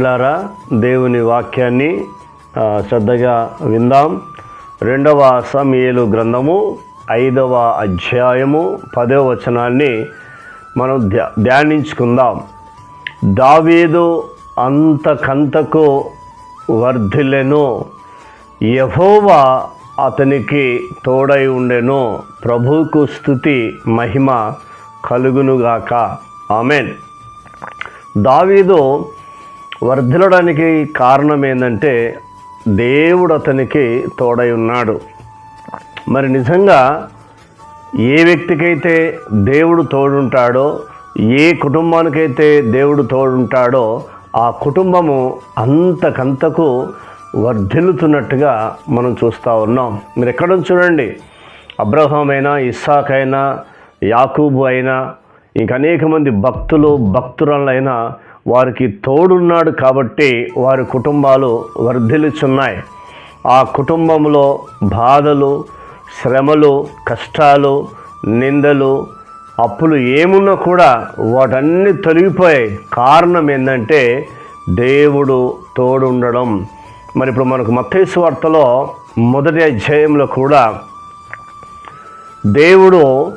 పిల్లారా దేవుని వాక్యాన్ని శ్రద్ధగా విందాం. రెండవ సమయలు గ్రంథము ఐదవ అధ్యాయము పదవ వచనాన్ని మనం ధ్యా ధ్యానించుకుందాం. దావీదు అంతకంతకు వర్ధిలెను యహోవా అతనికి తోడై ఉండెను ప్రభుకు స్థుతి మహిమ కలుగునుగాక. ఆమెన్. దావీదు వర్ధిల్లడానికి కారణం ఏంటంటే దేవుడు అతనికి తోడై ఉన్నాడు. మరి నిజంగా ఏ వ్యక్తికైతే దేవుడు తోడుంటాడో ఏ కుటుంబానికైతే దేవుడు తోడుంటాడో ఆ కుటుంబము అంతకంతకు వర్ధిల్లుతున్నట్టుగా మనం చూస్తూ ఉన్నాం. మీరు ఎక్కడ చూడండి? అబ్రహాం అయినా ఇస్సాక్ అయినా యాకూబు అయినా ఇంక అనేక మంది భక్తులు భక్తురాలైనా వారికి తోడున్నాడు కాబట్టి వారి కుటుంబాలు వర్ధిల్లుచున్నాయి. ఆ కుటుంబంలో బాధలు శ్రమలు కష్టాలు నిందలు అప్పులు ఏమున్నా కూడా వాటన్నీ తొలగిపోయాయి కారణం ఏంటంటే దేవుడు తోడుండడం. మరి ఇప్పుడు మనకు మత్తేసు వార్తలో మొదటి అధ్యాయంలో కూడా దేవుడు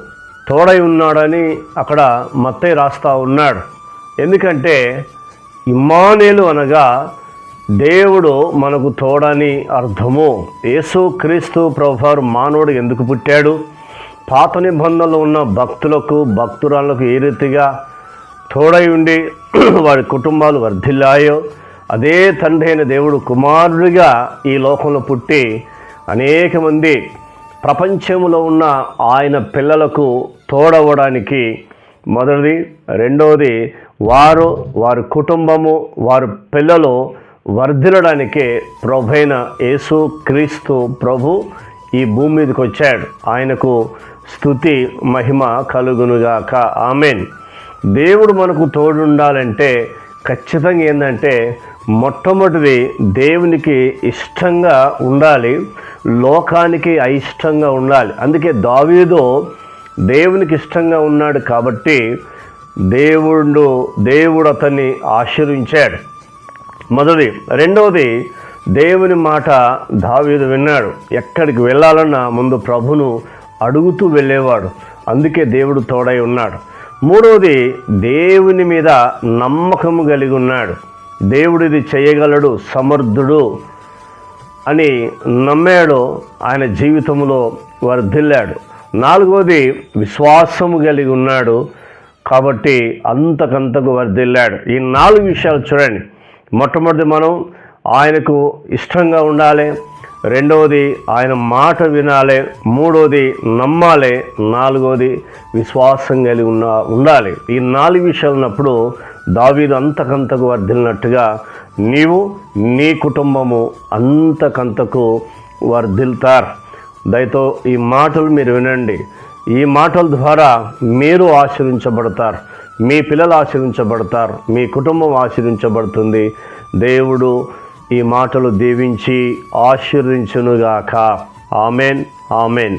తోడై ఉన్నాడని అక్కడ మత్తయ్య రాస్తా ఉన్నాడు. ఎందుకంటే ఇమ్మానేలు అనగా దేవుడు మనకు తోడని అర్థము. యేసు క్రీస్తు ప్రభువారు మానవుడు ఎందుకు పుట్టాడు? పాత నిబంధనలు ఉన్న భక్తులకు భక్తురాలకు ఏ రీతిగా తోడై ఉండి వారి కుటుంబాలు వర్ధిల్లాయో అదే తండ్రి అయిన దేవుడు కుమారుడిగా ఈ లోకంలో పుట్టి అనేక మంది ప్రపంచంలో ఉన్న ఆయన పిల్లలకు తోడవడానికి మొదటిది రెండవది వారు వారి కుటుంబము వారి పిల్లలు వర్ధిల్లడానికి ప్రభైన యేసు క్రీస్తు ప్రభు ఈ భూమి మీదకి వచ్చాడు. ఆయనకు స్థుతి మహిమ కలుగునుగాక. ఆమెన్. దేవుడు మనకు తోడుండాలంటే ఖచ్చితంగా ఏంటంటే మొట్టమొదటిది దేవునికి ఇష్టంగా ఉండాలి లోకానికి అయిష్టంగా ఉండాలి. అందుకే దావీదో దేవునికి ఇష్టంగా ఉన్నాడు కాబట్టి దేవుడు దేవుడు అతన్ని ఆశీర్వించాడు. మొదటి రెండవది దేవుని మాట దావీదు విన్నాడు. ఎక్కడికి వెళ్ళాలన్నా ముందు ప్రభును అడుగుతూ వెళ్ళేవాడు. అందుకే దేవుడు తోడై ఉన్నాడు. మూడవది దేవుని మీద నమ్మకము కలిగి ఉన్నాడు. దేవుడిది చేయగలడు సమర్థుడు అని నమ్మాడు. ఆయన జీవితంలో వర్ధిల్లాడు. నాలుగవది విశ్వాసము కలిగి ఉన్నాడు. కాబట్టి అంతకంతకు వర్ధిల్లాడు. ఈ నాలుగు విషయాలు చూడండి. మొట్టమొదటి మనం ఆయనకు ఇష్టంగా ఉండాలి. రెండవది ఆయన మాట వినాలి. మూడవది నమ్మాలి. నాలుగవది విశ్వాసం కలిగి ఉన్న ఉండాలి. ఈ నాలుగు విషయాలు ఉన్నప్పుడు దావీదు అంతకంతకు వర్ధిల్లినట్టుగా నీవు నీ కుటుంబము అంతకంతకు వర్ధిల్తారు. దయతో ఈ మాటలు మీరు వినండి. ఈ మాటల ద్వారా మీరు ఆశీర్వించబడతారు మీ పిల్లలు ఆశీర్వించబడతారు మీ కుటుంబం ఆశీర్వించబడుతుంది దేవుడు ఈ మాటలు దీవించి ఆశీర్వించునుగాక. ఆమెన్. ఆమెన్.